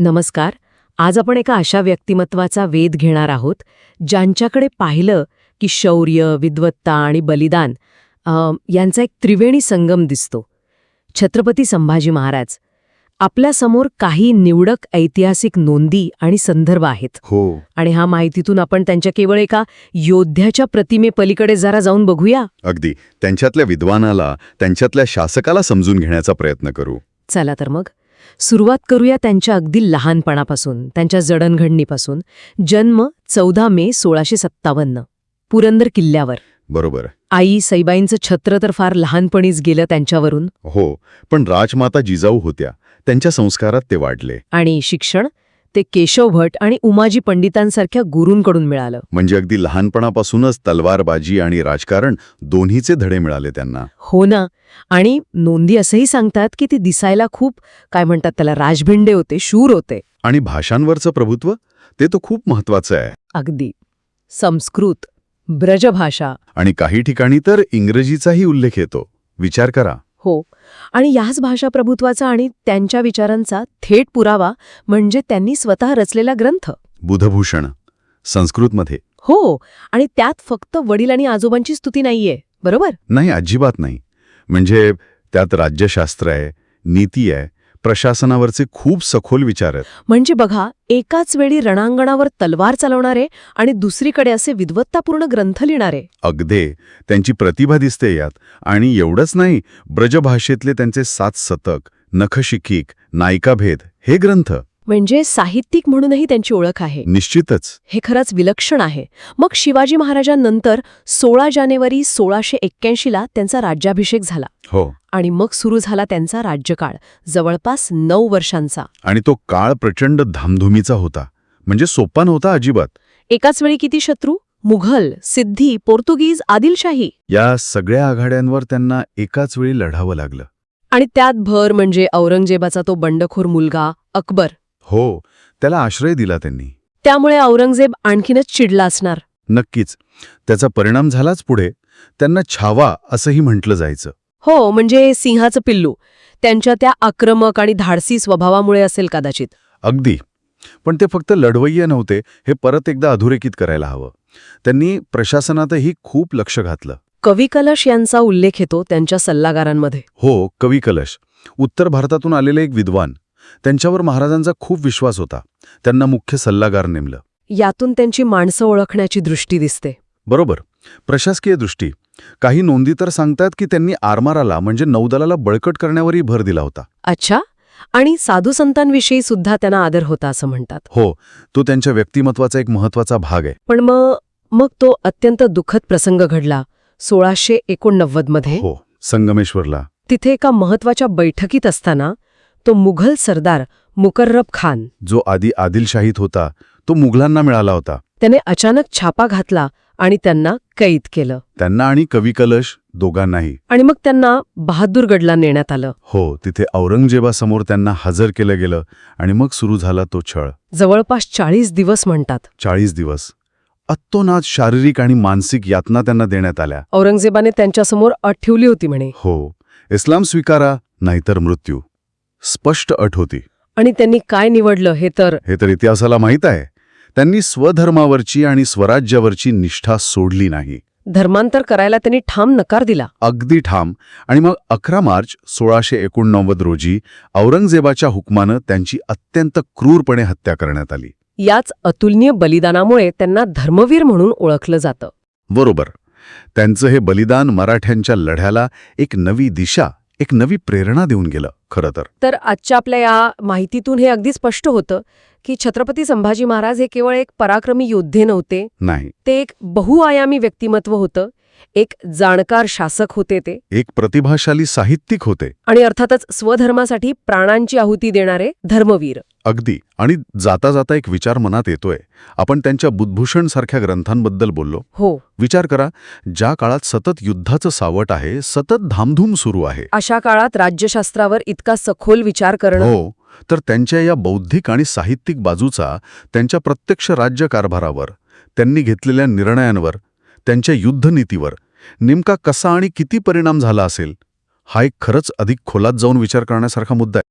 नमस्कार. आज आपण एका अशा व्यक्तिमत्वाचा वेध घेणार आहोत ज्यांच्याकडे पाहिलं की शौर्य विद्वत्ता आणि बलिदान यांचा एक त्रिवेणी संगम दिसतो. छत्रपती संभाजी महाराज आपल्यासमोर काही निवडक ऐतिहासिक नोंदी आणि संदर्भ आहेत. हो. आणि हा माहितीतून आपण त्यांच्या केवळ एका योद्ध्याच्या प्रतिमेपलीकडे जरा जाऊन बघूया. अगदी. त्यांच्यातल्या विद्वानाला त्यांच्यातल्या शासकाला समजून घेण्याचा प्रयत्न करू. चला तर मग. सुरुवात करूया त्यांच्या अगदी लहानपणापासून त्यांच्या जडणघडणीपासून. जन्म चौदा मे सोळाशे सत्तावन्न पुरंदर किल्ल्यावर. बरोबर. आई सईबाईंचं छत्र तर फार लहानपणीच गेलं त्यांच्यावरून. हो पण राजमाता जिजाऊ होत्या. त्यांच्या संस्कारात ते वाढले. आणि शिक्षण ते केशव भट आणि उमाजी पंडितांसारख्या गुरूंकडून मिळालं. म्हणजे अगदी लहानपणापासूनच तलवारबाजी आणि राजकारण दोन्हीचे धडे मिळाले त्यांना. हो ना. आणि नोंदी असंही सांगतात की ते दिसायला खूप काय म्हणतात त्याला राजभिंडे होते शूर होते. आणि भाषांवरचं प्रभुत्व ते तर खूप महत्वाचं आहे. अगदी. संस्कृत ब्रजभाषा. आणि काही ठिकाणी तर इंग्रजीचाही उल्लेख येतो. विचार करा. हो. आणि याच भाषा प्रभुत्वाचा आणि त्यांच्या विचारांचा थेट पुरावा म्हणजे त्यांनी स्वतः रचलेला ग्रंथ. बुधभूषण संस्कृतमध्ये. हो. आणि त्यात फक्त वडील आणि आजोबांची स्तुती नाहीये बरोबर? नाही अजिबात नाही. म्हणजे त्यात राज्यशास्त्र आहे नीती आहे प्रशासनावरचे खूप सखोल विचार आहेत. म्हणजे बघा एकाच वेळी रणांगणावर तलवार चालवणारे आणि दुसरीकडे असे विद्वत्तापूर्ण ग्रंथ लिहिणारे. अगदे त्यांची प्रतिभा दिसते यात. आणि एवढंच नाही ब्रजभाषेतले त्यांचे सात शतक नखशिखिक नायिकाभेद हे ग्रंथ. म्हणजे साहित्यिक म्हणूनही त्यांची ओळख आहे. निश्चितच. हे खरंच विलक्षण आहे. मग शिवाजी महाराजांनंतर सोळा जानेवारी सोळाशे एक्क्याऐंशीला त्यांचा राज्याभिषेक झाला. हो. आणि मग सुरू झाला त्यांचा राज्यकाळ जवळपास नऊ वर्षांचा. आणि तो काळ प्रचंड धामधुमीचा होता. म्हणजे सोपा नव्हता अजिबात. एकाच वेळी किती शत्रू? मुघल सिद्धी पोर्तुगीज आदिलशाही. या सगळ्या आघाड्यांवर त्यांना एकाच वेळी लढावं लागलं. आणि त्यात भर म्हणजे औरंगजेबाचा तो बंडखोर मुलगा अकबर. हो त्याला आश्रय दिला त्यांनी. त्यामुळे औरंगजेब आणखीनच चिडला असणार. नक्कीच. त्याचा परिणाम झालाच पुढे. त्यांना छावा असंही म्हटलं जायचं. हो म्हणजे सिंहाचं पिल्लू. त्यांच्या त्या आक्रमक आणि धाडसी स्वभावामुळे असेल कदाचित. अगदी. पण ते फक्त लढवय्ये नव्हते हे परत एकदा अधोरेखित करायला हवं. त्यांनी प्रशासनातही खूप लक्ष घातलं. कवी कलश यांचा उल्लेख येतो त्यांच्या सल्लागारांमध्ये. हो कवी कलश. उत्तर भारतातून आलेले एक विद्वान. त्यांच्यावर महाराजांचा खूप विश्वास होता. त्यांना मुख्य सल्लागार नेमलं. यातून त्यांची माणसं ओळखण्याची दृष्टी दिसते. बरोबर. प्रशासकीय दृष्टी. काही नोंदी तर सांगतात की त्यांनी आरमाराला म्हणजे नौदलाला बळकट करण्यावरही भर दिला होता. अच्छा. आणि साधू संतांविषयी सुद्धा त्यांना आदर होता असं म्हणतात. हो तो त्यांच्या व्यक्तिमत्वाचा एक महत्त्वाचा भाग आहे. पण मग मग तो अत्यंत दुःखद प्रसंग घडला. सोळाशे एकोणनव्वदमध्ये हो संगमेश्वरला. तिथे एका महत्त्वाच्या बैठकीत असताना तो मुघल सरदार मुकर्रब खान. जो आधी आदिलशाहीत होता तो मुघलांना मिळाला होता. त्याने अचानक छापा घातला आणि त्यांना कैद केलं. त्यांना आणि कवी कलश दोघांनाही. आणि मग त्यांना बहादूरगडला नेण्यात आलं. हो तिथे औरंगजेबासमोर त्यांना हजर केलं गेलं आणि मग सुरू झाला तो छळ. जवळपास चाळीस दिवस म्हणतात. चाळीस दिवस. अत्तोनात शारीरिक आणि मानसिक यातना त्यांना देण्यात आल्या. औरंगजेबाने त्यांच्यासमोर अट ठेवली होती म्हणे. हो इस्लाम स्वीकारा नाहीतर मृत्यू. स्पष्ट अट होती. आणि त्यांनी काय निवडलं हे तर? हे तर इतिहासाला माहीत आहे. त्यांनी स्वधर्मावरची आणि स्वराज्यावरची निष्ठा सोडली नाही. धर्मांतर करायला त्यांनी ठाम नकार दिला. अगदी ठाम. आणि मग अकरा मार्च सोळाशे एकोणनव्वद रोजी औरंगजेबाच्या हुकमानं त्यांची अत्यंत क्रूरपणे हत्या करण्यात आली. याच अतुलनीय बलिदानामुळे त्यांना धर्मवीर म्हणून ओळखलं जातं. बरोबर. त्यांचं हे बलिदान मराठ्यांच्या लढ्याला एक नवी दिशा एक नवी प्रेरणा देऊन गेलं खरं तर. तर आजच्या आपल्या या माहितीतून हे अगदी स्पष्ट होतं की छत्रपती संभाजी महाराज हे केवळ एक पराक्रमी योद्धे नव्हते. नाही. ते एक बहुआयामी व्यक्तिमत्व होतं. एक जाणकार शासक होते ते. एक प्रतिभाशाली साहित्यिक होते. आणि अर्थातच स्वधर्मासाठी प्राणांची आहुती देणारे धर्मवीर. अगदी. आणि जाता जाता एक विचार मनात येतोय. आपण त्यांच्या बुद्भूषण सारख्या ग्रंथांबद्दल बोललो. हो. विचार करा ज्या काळात सतत युद्धाचं सावट आहे सतत धामधूम सुरू आहे. अशा काळात राज्यशास्त्रावर इतका सखोल विचार करणं. हो. तर त्यांच्या या बौद्धिक आणि साहित्यिक बाजूचा त्यांच्या प्रत्यक्ष राज्यकारभारावर त्यांनी घेतलेल्या निर्णयांवर त्यांच्या युद्धनीतीवर नेमका कसा आणि किती परिणाम झाला असेल हा एक खरंच अधिक खोलात जाऊन विचार करण्यासारखा मुद्दा आहे.